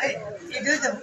Hey, you do them.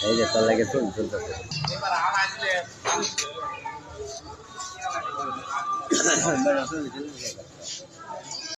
এই যে তার লাগে চুল চলতেছে। বেড়া